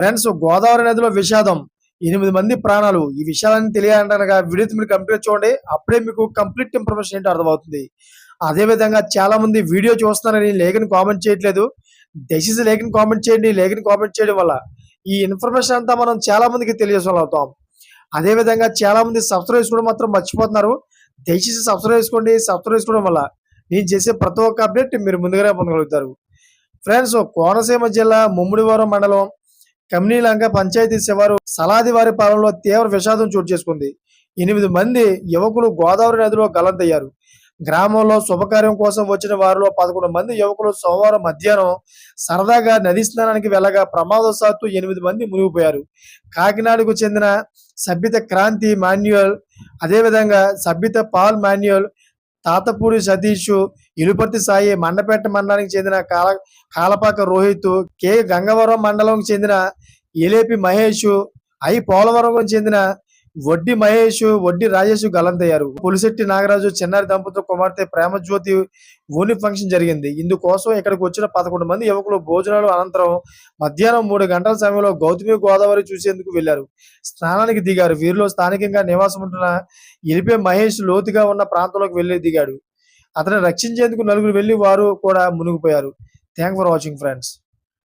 Friends Godavari నదిలో విషాదం. ఎనిమిది మంది ప్రాణాలు. ఈ విషయాలన్నీ తెలియాలంటనగా వీడియో మీరు కంప్లీట్ చూడండి. అప్పుడే మీకు కంప్లీట్ ఇన్ఫర్మేషన్ ఏంటో అర్థమవుతుంది. అదే విధంగా చాలా మంది వీడియో చూస్తున్నారని లేఖని కామెంట్ చేయట్లేదు. దయచేసి లేఖని కామెంట్ చేయండి. లేఖని కామెంట్ చేయడం వల్ల ఈ ఇన్ఫర్మేషన్ అంతా మనం చాలా మందికి తెలియజేసే అదేవిధంగా చాలా మంది సబ్స్క్రైబ్ చేసుకోవడం మాత్రం మర్చిపోతున్నారు. దయచేసి సబ్స్క్రైబ్ చేసుకోండి. సబ్స్క్రైబ్ చేసుకోవడం వల్ల నేను చేసే ప్రతి ఒక్క అప్డేట్ మీరు ముందుగానే పొందగలుగుతారు. ఫ్రెండ్స్ కోనసీమ జిల్లా ముమ్మిడివరం మండలం కమ్నీలంక పంచాయతీ శివారు సలాదివారి పాలనలో తీవ్ర విషాదం చోటు చేసుకుంది. ఎనిమిది మంది యువకులు గోదావరి నదిలో గలంతయ్యారు. గ్రామంలో శుభకార్యం కోసం వచ్చిన వారిలో పదకొండు మంది యువకులు సోమవారం మధ్యాహ్నం సరదాగా నది స్నానానికి వెళ్ళగా ప్రమాదవశాత్తు ఎనిమిది మంది మునిగిపోయారు. కాకినాడకు చెందిన సభ్యత క్రాంతి మాన్యువల్ అదేవిధంగా సభ్యత పాల్ మాన్యువల్ తాతపూడి సతీష్ ఇలుపర్తి సాయి మండపేట మండలానికి చెందిన కాల కాలపాక రోహిత్ కె. గంగవరం మండలంకి చెందిన ఎలేపి మహేష్ ఐ. పోలవరంకు చెందిన వడ్డి మహేష్ వడ్డి రాజేష్ గలంతయ్యారు. పులిశెట్టి నాగరాజు చిన్నారి దంపతుల కుమార్తె ప్రేమజ్యోతి ఓని ఫంక్షన్ జరిగింది. ఇందుకోసం ఇక్కడికి వచ్చిన పదకొండు మంది యువకులు భోజనాలు అనంతరం మధ్యాహ్నం మూడు గంటల సమయంలో గౌతమి గోదావరి చూసేందుకు వెళ్ళారు స్నానానికి దిగారు. వీరిలో స్థానికంగా నివాసం ఉంటున్న ఇలిపే మహేష్ లోతుగా ఉన్న ప్రాంతంలోకి వెళ్ళి దిగాడు. అతను రక్షించేందుకు నలుగురు వెళ్ళి వారు కూడా మునిగిపోయారు. Thank for watching friends